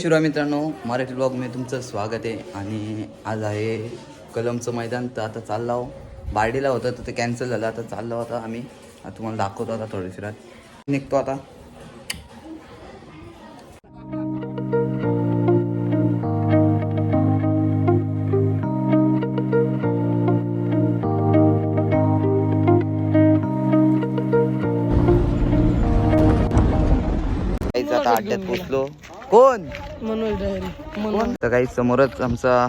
शिवराय मित्रांनो मराठी ब्लॉग मी तुमचं स्वागत आहे. आणि आज आहे कलमचं मैदान तर आता चाललो आहो बार्डीला होतं तर ते कॅन्सल झालं. आता चाललो होता आम्ही. तुम्हाला दाखवतो आता थोड्या निघतो आता. आता अड्ड्यात पोचलो. कोण? मनोज डायरी मनोज तर काही समोरच आमचा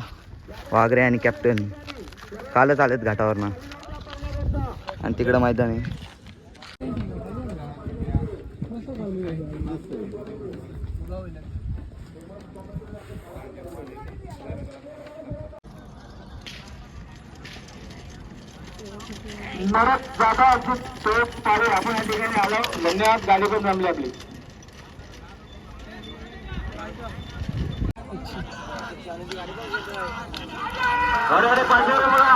वाघरे आणि कॅप्टन कालच आलेत घाटावरनं. आणि तिकडं मैदान आहे. जागा असून तो पारे आपण या ठिकाणी आलो. धन्यवाद. गाडी पण जमली आपली. अरे अरे पाहिजे रे मला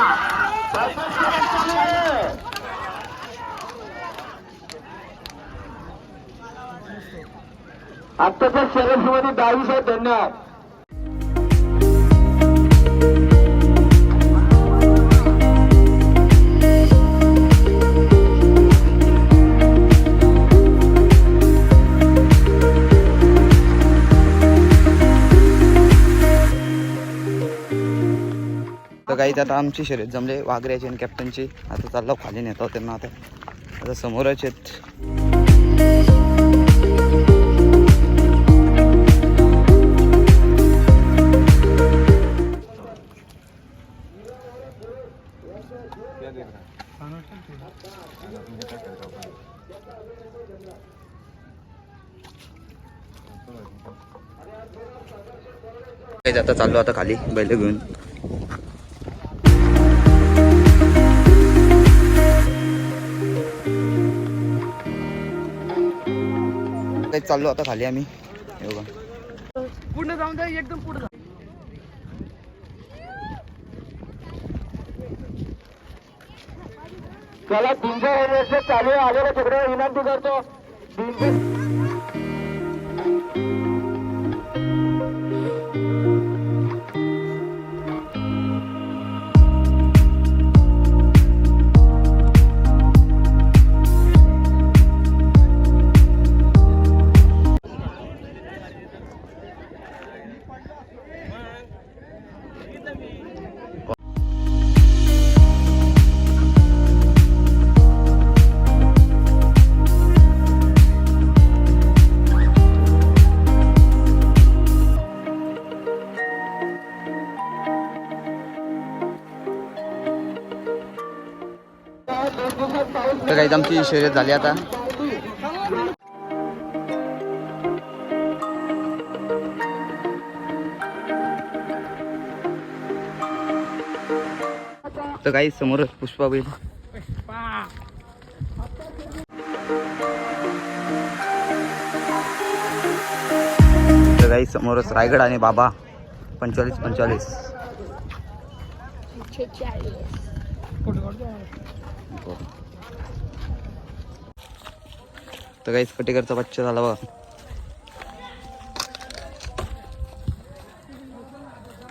आत्ताच्या शर्यतीमध्ये दहावीस आहेत धन्यवाद. तर काही आता आमची शर्यत जमले. वाघऱ्याची आणि कॅप्टनची आता चाललं खाली नेतो त्यांना आता. आता समोरच आहेत. आता चाललो आता खाली बैल घेऊन. काही चाललो आता खाली आम्ही. हे बघा. पुढे जाऊन द्या एकदम पुढे जा. चला तीनशे रेल्वे चालू आहे. आलेल्या तुकड्याला विनंती करतो. तर काही आमची शर्यत झाली आता. तर काही समोरच पुष्पा बैल. तर काही समोरच रायगड आणि बाबा. पंचेचाळीस. पंचेचाळीस. तर काहीच कटेकरचा बच्चा झाला बघा.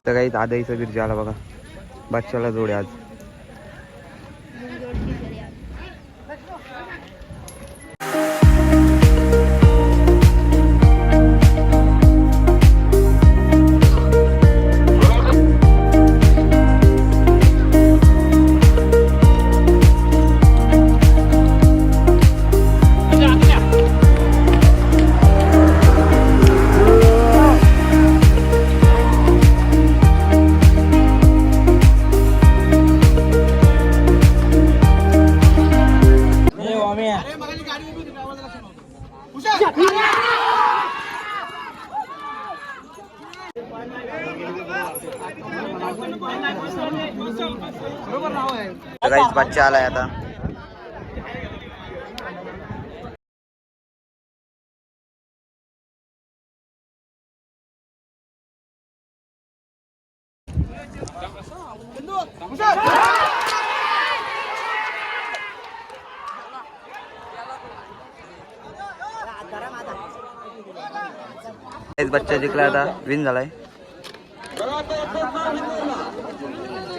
तर काही दादाईचा बिर्जा आला बघा. बच्चाला जोड्या आज. राईस बच्चा आलाय आता. बच्चा जिंकला आता. विन झालाय.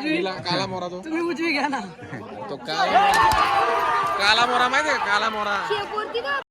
काला मोरा तो. तुम्ही उजवी घ्या ना. तो काला. काला मोरा माहितीये का? काला मोरा.